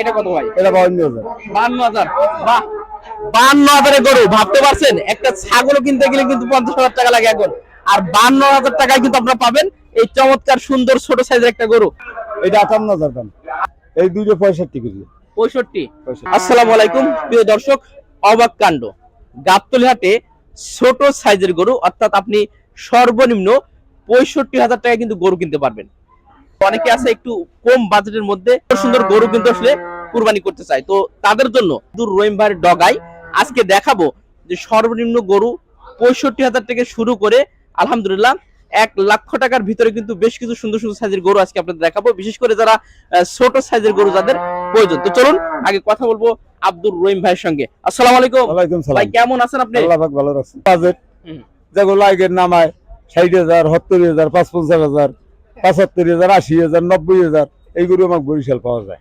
এটা কত ভাই? এটা বাউন্ন হাজার। বান্ন হাজার। বাহ। বান্ন হাজারে গরু ভাবতে পারছেন? একটা ছাগল কিনতে গেলে কিন্তু পঞ্চাশ হাজার টাকা লাগে এখন। আর বান্ন হাজার টাকায় কিন্তু আপনারা পাবেন এই চমৎকার সুন্দর ছোট সাইজের একটা গরু। এটা আটান্ন হাজার দাম। এই দুইটা পঁয়ষট্টি কেজি। পঁয়ষট্টি। পঁয়ষট্টি। আসসালামু আলাইকুম প্রিয় দর্শক অবাক কাণ্ড। গাবতলি হাটে ছোট সাইজের গরু অর্থাৎ আপনি সর্বনিম্ন পঁয়ষট্টি হাজার টাকায় কিন্তু গরু কিনতে পারবেন। অনেকে আছে একটু কম বাজেটের মধ্যে সুন্দর গরু কিন্তু আসলে কুরবানি করতে চায়। তো তাদের জন্য দূর রহিম ভাইয়ের ডগাই আজকে দেখাবো যে সর্বনিম্ন গরু পঁয়ষট্টি হাজার থেকে শুরু করে আলহামদুলিল্লাহ এক লক্ষ টাকার ভিতরে কিন্তু বেশ কিছু সুন্দর সুন্দর সাইজের গরু আজকে আপনাদের দেখাবো বিশেষ করে যারা ছোট সাইজের গরু যাদের প্রয়োজন। তো চলুন আগে কথা বলব আব্দুর রহিম ভাইয়ের সঙ্গে। আসসালামু আলাইকুম। ভাই কেমন আছেন আপনি? আল্লাহ পাক ভালো রাখছেন বাজেট যেগুলো আগের নামায় ষাট হাজার সত্তর হাজার পাঁচ পঞ্চাশ হাজার পঁচাত্তর হাজার আশি হাজার নব্বই হাজার এইগুলো আমাকে বরিশাল পাওয়া যায়।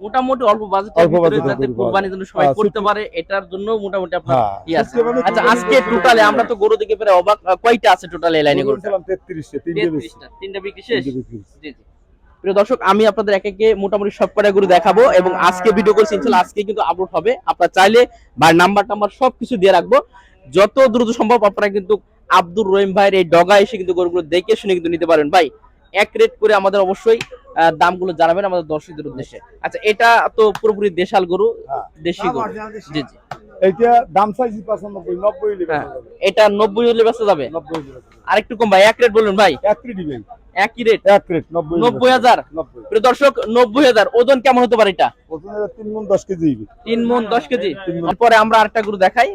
মোটামুটি অল্প বাজেটের ভিতরে যাতে কুরবানির জন্য সবাই হ্যাঁ, করতে পারে এটার জন্য মোটামুটি আপনার হ্যাঁ আছে। আচ্ছা আজকে টোটালে আমরা তো গরু দেখে প্রায় অবাক কয়টা আছে টোটাল এই লাইনে গরু তিনটে বিক্রি শেষ? তিনটে বিক্রি হয়েছে। জি জি। প্রিয় দর্শক আমি আপনাদের এক একে মোটামুটি সব কটা গরু দেখাবো এবং আজকে ভিডিও করছি ইনশাল্লাহ আজকে কিন্তু আপলোড হবে। আপনারা চাইলে বা নাম্বার টাম্বার সবকিছু দিয়ে রাখব। যত দ্রুত সম্ভব আপনারা কিন্তু আব্দুর রহিম ভাইয়ের এই ডগা এসে কিন্তু গরুগুলো দেখে শুনে কিন্তু নিতে পারেন। ভাই এক রেট করে আমাদের অবশ্যই দামগুলো জানাবেন আমাদের দর্শকদের উদ্দেশ্যে। আচ্ছা এটা তো পুরোপুরি দেশাল গরু হ্যাঁ। দেশি গরু। জি জি। এইটা দাম চাইছি পঁচানব্বই নব্বই হলে হ্যাঁ। বেচা যাবে। এটা নব্বই হলে বেচা যাবে? নব্বই হলে আর একটু কম ভাই এক রেট বলুন ভাই। এক রেট দিবেন একই রেট? এক রেট নব্বই হলে নব্বই বেচা হাজার? যাবে। নব্বই। প্রিয় দর্শক নব্বই হাজার। ওজন কেমন হতে পারে এটা? প্রথমে তিন মন দশ কেজি দিবি তিন মন দশ কেজি? তিন মণ। পরে আমরা আরেকটা গরু দেখাই।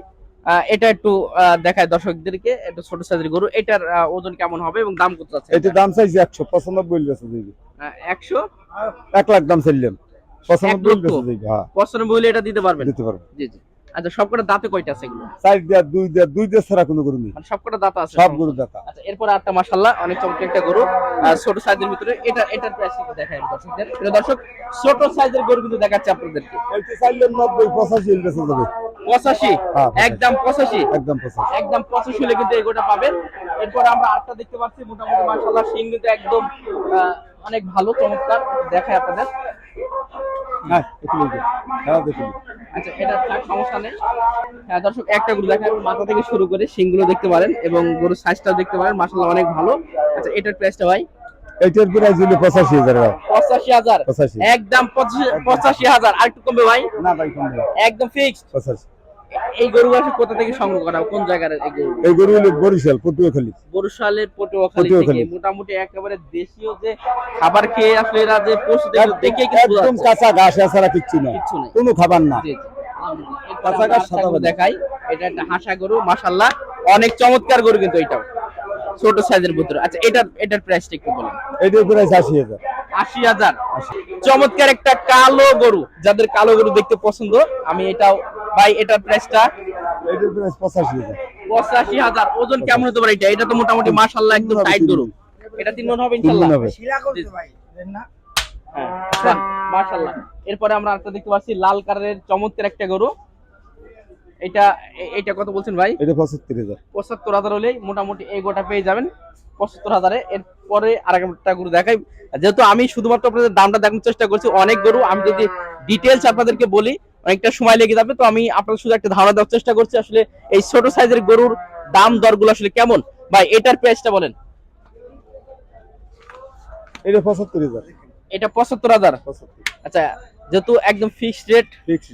আহ, এটা একটু আহ, দেখায় দর্শকদেরকে। একটু ছোট সাইজের গরু। এটার ওজন কেমন হবে এবং দাম কত আছে এটা দাম চাইছি একশো পঁচানব্বই হলে বেচা দিবি একশো? এক লাখ দাম চাইলাম। পঁচানব্বই দিবি হ্যাঁ। পঁচানব্বই হলে এটা দিতে পারবেন? দিতে পারব। জি জি। আচ্ছা সবকটা দাঁতে কয়টা আছে এগুলো? চার দেওয়া দুই দেওয়া দুই দেওয়া ছাড়া কোনো গরু নেই। মানে সবকটা দাঁত আছে? সব গরু দেখা আচ্ছা এরপর আটটা মাশাল্লাহ অনেক চমৎকার একটা গরু। আহ, ছোট সাইজের ভিতরে। এটা এটার প্রাইস কিন্তু দেখাই দর্শকদের। প্রিয় দর্শক ছোট সাইজের গরু কিন্তু দেখাচ্ছে আপনাদেরকে। এইটা চাইলাম নব্বই পঁচাশি হলে বেচা যাবে। পঁচাশি? হ্যাঁ। একদম পঁচাশি? একদম পঁচাশি। একদম পঁচাশি হলে কিন্তু এগোটা পাবেন। এরপর আমরা আটটা দেখতে পাচ্ছি। মোটামুটি মার্শাল্লাহ সিং কিন্তু একদম আহ, অনেক ভালো চমৎকার। দেখায় আপনাদের। হ্যাঁ হ্যাঁ আচ্ছা এটা থাক সমস্যা নেই। হ্যাঁ দর্শক একটা গরু মাথা থেকে শুরু করে দেখতে পারেন এবং গরুর সাইজটাও দেখতে পারেন। অনেক ভালো। আচ্ছা এটার প্রাইসটা ভাই? এইটার প্রাইস হলো পঁচাশি হাজার। পঁচাশি হাজার? একদম পঁচাশি- হাজার। আর একটু কমবে ভাই? না ভাই একদম ফিক্সড পঁচাশি। এই গরু আসলে কোথা থেকে সংগ্রহ করা? কোন জায়গার এই গরু? এই গরু হলো বরিশাল পটুয়াখালী। বরিশালের পটুয়াখালী থেকে মোটামুটি একেবারে দেশীয় যে খাবার খেয়ে আসলে এরা যে দেখে বোঝা একদম কাঁচা ঘাস কিচ্ছু না। কিচ্ছু কোনো খাবার না। কাঁচা ঘাস সাদা দেখাই এটা একটা হাসা গরু মাশাল্লাহ অনেক চমৎকার গরু কিন্তু এটাও। ছোট সাইজের ভিতরে। আচ্ছা এটার এটার প্রাইসটা একটু বলেন। এইটার প্রাইস আশি হাজার। আশি হাজার। চমৎকার একটা কালো গরু। যাদের কালো গরু দেখতে পছন্দ আমি এটাও ভাই এটার প্রাইসটা এইটার প্রাইস পঁচাশি হাজার। পঁচাশি হাজার। ওজন কেমন হতে পারে এটা? এটা তো মোটামুটি মাশাল্লাহ একদম টাইট তিন গরু। মণ। এটা তিন মন হবে তিন ইনশাল্লাহ মণ হবে হ্যাঁ, মাশাআল্লাহ। এরপরে আমরা দেখতে পাচ্ছি লাল কালারের চমৎকার একটা গরু। এটা এটা কত বলছেন ভাই? এটা পঁচাত্তর হাজার। পঁচাত্তর হাজার হলেই মোটামুটি এই গোটা পেয়ে যাবেন। পঁচাত্তর হাজারে। এরপরে আর একটা গরু দেখাই। যেহেতু আমি শুধুমাত্র আপনাদের দামটা দেখানোর চেষ্টা করছি অনেক গরু আমি যদি ডিটেলস আপনাদেরকে বলি অনেকটা সময় লেগে যাবে তো আমি আপনাদের শুধু একটা ধারণা দেওয়ার চেষ্টা করছি আসলে এই ছোট সাইজের গরুর দাম দরগুলো আসলে কেমন? ভাই এটার প্রাইসটা বলেন। এটা পঁচাত্তর হাজার। এটা পঁচাত্তর হাজার? আচ্ছা যেহেতু একদম ফিক্সড রেট ফিক্স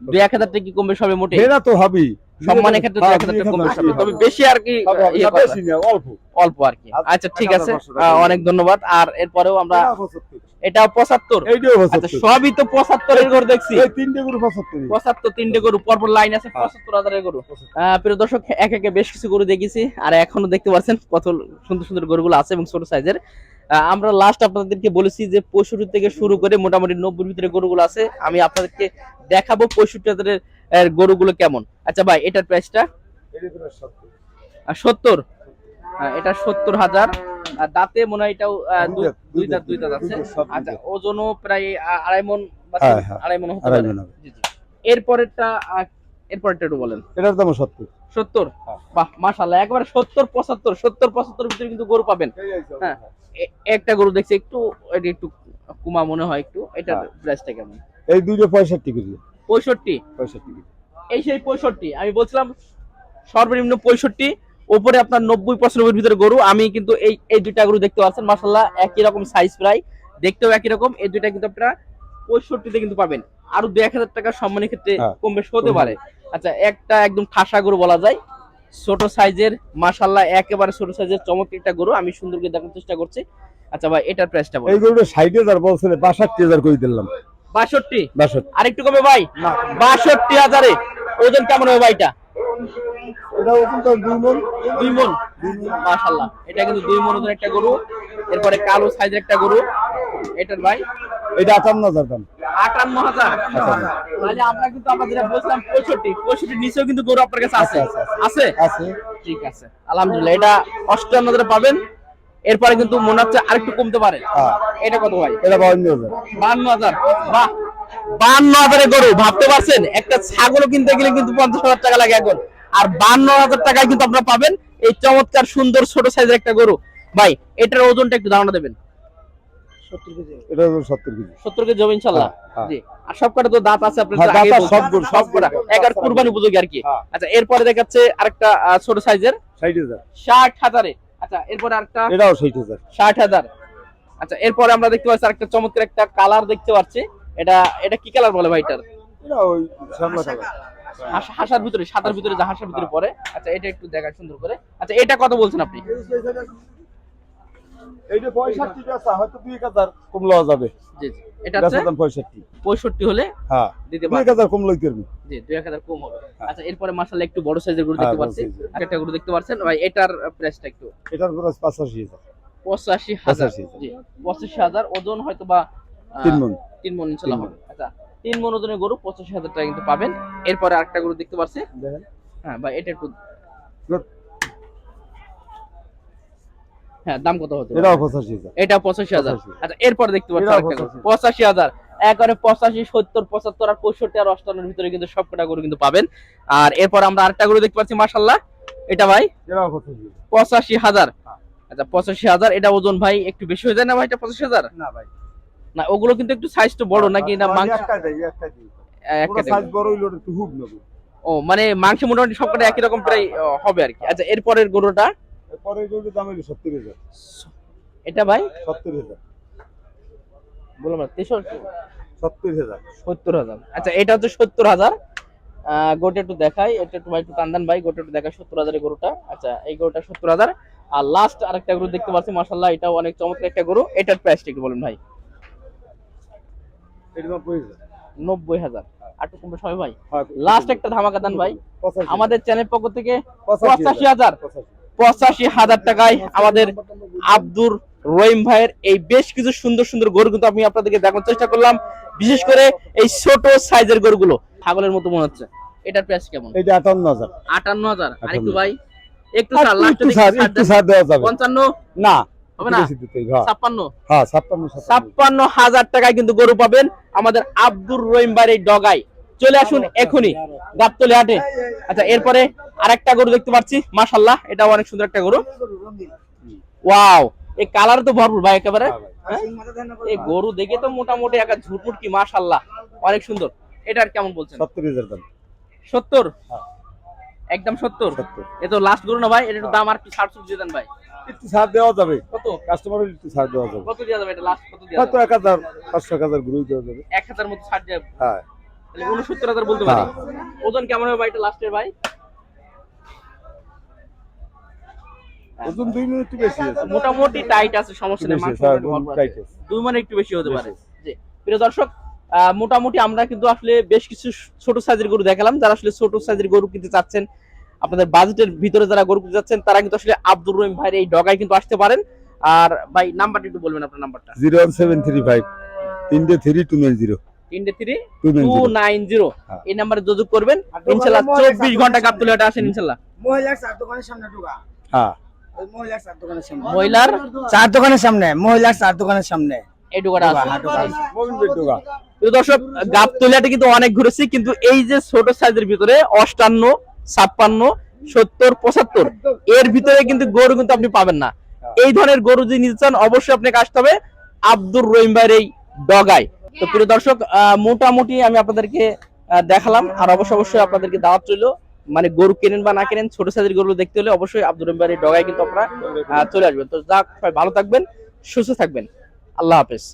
দুই এক হাজার টাকা কি কমবে সবে মোটে এটা তো হবেই সম্মানের ক্ষেত্রে দুই এক হাজার টাকা কমবে সবে তবে বেশি আর কি হবে, হবে, না, করা বেশি না, অল্প। অল্প আর কি। আচ্ছা, ঠিক আছে। অনেক ধন্যবাদ। আর এরপরেও আমরা এটা পঁচাত্তর। আচ্ছা পঁচাত্তর। সবই তো পঁচাত্তরের গরু দেখছি। তিনটে গরু পঁচাত্তর পঁচাত্তর তিনটে গরু পরপর লাইন আছে হ্যাঁ। পঁচাত্তর হাজারের গরু। প্রিয় দর্শক এক একে বেশ কিছু গরু দেখেছি আর এখনও দেখতে পাচ্ছেন কত সুন্দর সুন্দর গরুগুলো আছে এবং ছোট সাইজের আমরা লাস্ট আপনাদেরকে বলেছি যে পঁয়ষট্টি থেকে শুরু করে মোটামুটি নব্বই ভিতরে গরুগুলো আছে। আমি আপনাদেরকে দেখাবো পঁয়ষট্টি হাজারের গরুগুলো কেমন। আচ্ছা ভাই এটার প্রাইসটা সত্তর। এটা সত্তর হাজার। আর দাঁতে মনে হয় এটাও দুই দাঁত, দুই দাঁত আছে। আচ্ছা ওজনও প্রায় আড়াই মন হ্যাঁ, হ্যাঁ। আড়াই মন হতে পারে। এরপরেরটা এরপরেরটা একটু বলেন। এটার দাম সত্তর। সত্তর? হ্যাঁ। বাহ মাশাল্লাহ একবারে সত্তর পঁচাত্তর সত্তর পঁচাত্তর ভিতরে কিন্তু গরু পাবেন। হ্যাঁ। একটা গরু দেখছি একটু এটা একটু কুমা মনে হয় একটু এটা। প্রাইসটা কেমন? এই দুইটা পঁয়ষট্টি কেজি। পঁয়ষট্টি? পঁয়ষট্টি এই সেই পঁয়ষট্টি আমি বলছিলাম সর্বনিম্ন পঁয়ষট্টি ওপরে আপনার নব্বই পঁচানব্বই ভিতরে গরু আমি কিন্তু এই এই দুইটা গরু দেখতে পাচ্ছেন মাসাল্লাহ একই রকম সাইজ প্রায়। দেখতেও একই রকম এই দুইটা কিন্তু আপনারা পঁয়ষট্টিতে কিন্তু পাবেন। আরও দু এক হাজার টাকা সম্মানের ক্ষেত্রে হ্যাঁ। কম বেশ হতে পারে। আচ্ছা একটা একদম ঠাসা গরু বলা যায়। ছোট সাইজের মাসাল্লাহ একেবারে ছোট সাইজের চমৎকার একটা গরু আমি সুন্দর করে দেখার চেষ্টা করছি। আচ্ছা ভাই এটার প্রাইসটা এই গরুটা ষাট হাজার বলছিল বাষট্টি হাজার করে দিলাম? বাষট্টি? বাষট্টি। আরেকটু কমে ভাই। বাষট্টি হাজারে। ওজন কেমন হবে ভাইটা এটা ওখান দুই মন। দুই মন? মাশাল্লাহ এটা কিন্তু দুই মন ওজনের একটা গরু। এরপরে কালো সাইজের একটা গরু। এটার ভাই? এটা আটান্ন হাজার দাম। আটান্ন হাজার। তাহলে আমরা কিন্তু যেটা বলছিলাম পঁয়ষট্টি। পঁয়ষট্টির নিচেও কিন্তু গরু আপনার কাছে আছে। আছে, আছে, ঠিক আছে। আলহামদুলিল্লাহ। এটা অষ্টান্ন হাজারে পাবেন। এরপরে কিন্তু মনে হচ্ছে আরেকটু কমতে পারে। হ্যাঁ। এটা কত ভাই? এটা বাউন্ন হাজার। বান্ন হাজার। বাহ! বান্ন হাজারে গরু ভাবতে পারছেন? একটা ছাগলও কিনতে গেলে কিন্তু পঞ্চাশ হাজার টাকা লাগে এখন। আর বান্ন হাজার টাকায় কিন্তু আপনারা পাবেন এই চমৎকার সুন্দর ছোট সাইজের একটা গরু। ভাই এটার ওজনটা একটু ধারণা দেবেন। এটা হলো সত্তর কেজি। সত্তর কেজি হবে ইনশাল্লাহ? হ্যাঁ, হ্যাঁ। জি। আর সব তো দাঁত আছে আপনার হ্যাঁ, সব সব কুরবানি উপযোগী আর কি। আচ্ছা এরপরে দেখাচ্ছে আরেকটা ছোট সাইজের। ষাট হাজার। ষাট হাজারে। আচ্ছা এরপরে আরেকটা। এটাও আচ্ছা এরপরে আমরা দেখতে পাচ্ছি আরেকটা চমৎকার একটা কালার দেখতে পাচ্ছি। এটা এটা কি কালার বলে ভাইটার? হাসার ভিতরে সাদার ভিতরে যা হাসার ভিতরে পড়ে আচ্ছা এটা একটু দেখা সুন্দর করে। আচ্ছা এটা কত বলছেন আপনি? এইটা পঁয়ষট্টি আছে হয়তো দুই এক হাজার কম লওয়া যাবে। জি জি। এটা হচ্ছে বেচার দাম পঁয়ষট্টি। পঁয়ষট্টি হলে হ্যাঁ দিতে দুই এক কম লইতে পারবি। জি দুই এক হাজার কম হবে। আচ্ছা এরপরে একটু বড় সাইজের গরু দেখতে পাচ্ছি। গরু দেখতে পাচ্ছেন? ভাই এটার প্রাইসটা একটু। এটার পাঁচাশি পঁচাশি জি পঁচাশি ওজন হয়তো বা তিন মন। তিন মন ইনশাল্লাহ হবে। আচ্ছা তিন মন ওজনের গরু পঁচাশি হাজার টাকা কিন্তু পাবেন। এরপরে আরেকটা গরু দেখতে পাচ্ছি হ্যাঁ ভাই এটা একটু হ্যাঁ দাম কত হতে? এটাও পঁচাশি হাজার। এটা পঁচাশি হাজার। আচ্ছা এরপর দেখতে পাচ্ছি আরেকটা গরু। পঁচাশি। হাজার। একবারে পঁচাশি সত্তর পঁচাত্তর আর পঁয়ষট্টি আর অষ্টান্নর ভিতরে কিন্তু সবকটা গরু কিন্তু পাবেন। আর এরপর আমরা আরেকটা গরু দেখতে পাচ্ছি মাসাল্লাহ এটা ভাই? পঁচাশি হাজার। আচ্ছা পঁচাশি হাজার। এটা ওজন ভাই একটু বেশি হয়ে যায় না ভাই? এটা পঁচাশি হাজার? না ভাই। না ওগুলো কিন্তু একটু সাইজ তো বড় নাকি না মাংস? একটাই দিই। একটা size বড় হইল একটু হুব নেব। ও মানে মাংস মোটামুটি সবকটা একই রকম প্রায় হবে আর কি। আচ্ছা এরপরের গরুটা? এরপরে এই গরুটার দাম হইল সত্তর হাজার। এটা ভাই? সত্তর হাজার। বললাম না তেষট্টি? সত্তর হাজার। সত্তর হাজার। আচ্ছা এটা হচ্ছে সত্তর হাজার। আহ, গোটা একটু দেখাই এটা একটু ভাই একটু টান্দান ভাই গোটা একটু দেখাই সত্তর হাজারের গরুটা। আচ্ছা এই গরুটা সত্তর হাজার। আর লাস্ট আরেকটা গরু দেখতে পাচ্ছি মাসাল্লাহ এটাও অনেক চমৎকার একটা গরু। এটার প্রাইসটা একটু বলুন ভাই এটার দাম পঁচিশ হাজার। নব্বই হাজার। আর কমবে সবাই ভাই। হ্যাঁ, লাস্ট একটা ধামাকা দেন ভাই। আমাদের চ্যানেল পক্ষ থেকে পঁচাশি হাজার পঁচাশি। হাজার। টাকায় আমাদের আব্দুর রহিম ভাইয়ের এই বেশ কিছু সুন্দর সুন্দর গরু কিন্তু আমি আপনাদেরকে দেখানোর চেষ্টা করলাম। বিশেষ করে এই ছোট সাইজের গরুগুলো। ছাগলের মতো মনে হচ্ছে। এটার প্রাইস কেমন? এটা আটান্ন হাজার। আটান্ন হাজার। আর একটু 58 ভাই একটু স্যার লাস্ট ছাড়- একটু ছাড় দেওয়া যাবে। পঞ্চান্ন? না, হ্যাঁ। ছাপ্পান্ন। হ্যাঁ, হাজার টাকায় কিন্তু গরু পাবেন আমাদের আব্দুর রহিম ডগায়। চলে আসুন এখনই গাবতলি হাটে। আচ্ছা এরপরে আরেকটা গরু দেখতে পাচ্ছি। মাশাল্লাহ এটা অনেক সুন্দর একটা গরু। ওয়াও এই কালার তো ভরপুর ভাই একেবারে। হ্যাঁ? এই গরু দেখে তো মোটামুটি একটা ঝুটমুট কি মাশাল্লাহ অনেক সুন্দর। এটার কেমন বলছেন? সত্তর হাজার দাম। সত্তর। একদম সত্তর। এ তো লাস্ট গরু না ভাই এটা একটু দাম আর কি ষাট দিয়ে দেন ভাই? একটু ছাড় দেওয়া যাবে। কত? একটু ছাড় দেওয়া যাবে। কত দেওয়া যাবে? এটা লাস্ট কত দেওয়া যাবে? এক হাজার পাঁচশো এক হাজার ঘুরেই দেওয়া যাবে। এক হাজার মতো ছাড় হ্যাঁ। তাহলে উনসত্তর হাজার বলতে পারি। হ্যাঁ। ওজন কেমন হবে ভাই এটা লাস্টের ভাই? ওজন দুই মিনিট একটু বেশি আছে। মোটামুটি টাইট আছে সমস্যা নেই হ্যাঁ। দুই মানে একটু বেশি হতে পারে। জি। প্রিয় দর্শক মোটামুটি আমরা কিন্তু আসলে বেশ কিছু ছোট সাইজের গরু দেখালাম। যারা আসলে ছোট সাইজের গরু কিনতে চাচ্ছেন আপনাদের বাজেটের ভিতরে যারা গরু কিনতে যাচ্ছেন তারা কিন্তু আসলে আব্দুর রহিম ভাইয়ের এই ডগায় কিন্তু আসতে পারেন। আর ভাই নাম্বারটা একটু বলবেন আপনার নাম্বারটা। Zero one seven three five. তিনটে থ্রি টু নাইন জিরো। তিনটে থ্রি টু নাইন জিরো। হ্যাঁ। এই নাম্বারে যোগাযোগ করবেন। ইনশাল্লাহ চব্বিশ ঘণ্টা গাবতুলে হাটে আসেন ইনশাল্লাহ। মহিলার চার দোকানের সামনে ঢোকা। হ্যাঁ। মহিলার চার দোকানের সামনে। মহিলার চার দোকানের সামনে এই ডোকাটা ঢোকা, আছে। দর্শক গাবতলিয়াতে কিন্তু অনেক ঘুরেছি, কিন্তু এই যে ছোট সাইজের ভিতরে অষ্টান্ন, ছাপ্পান্ন, সত্তর, পঁচাত্তর, এর ভিতরে কিন্তু গরু কিন্তু আপনি পাবেন না। এই ধরনের গরু যদি নিতে চান, অবশ্যই আপনাকে আসতে হবে আব্দুর রহিম ভাইয়ের এই ডগায়। তো প্রিয় দর্শক মোটামুটি আমি আপনাদেরকে দেখালাম, আর অবশ্যই অবশ্যই আপনাদেরকে দাওয়াত রইল মানে গরু কেনেন বা না কেনেন, ছোট সাইজের গরু দেখতে হলে অবশ্যই আব্দুর রহিম বাড়ির ডগায় কিন্তু আপনারা চলে আসবেন। তো যাক ভালো থাকবেন, সুস্থ থাকবেন। আল্লাহ হাফেজ।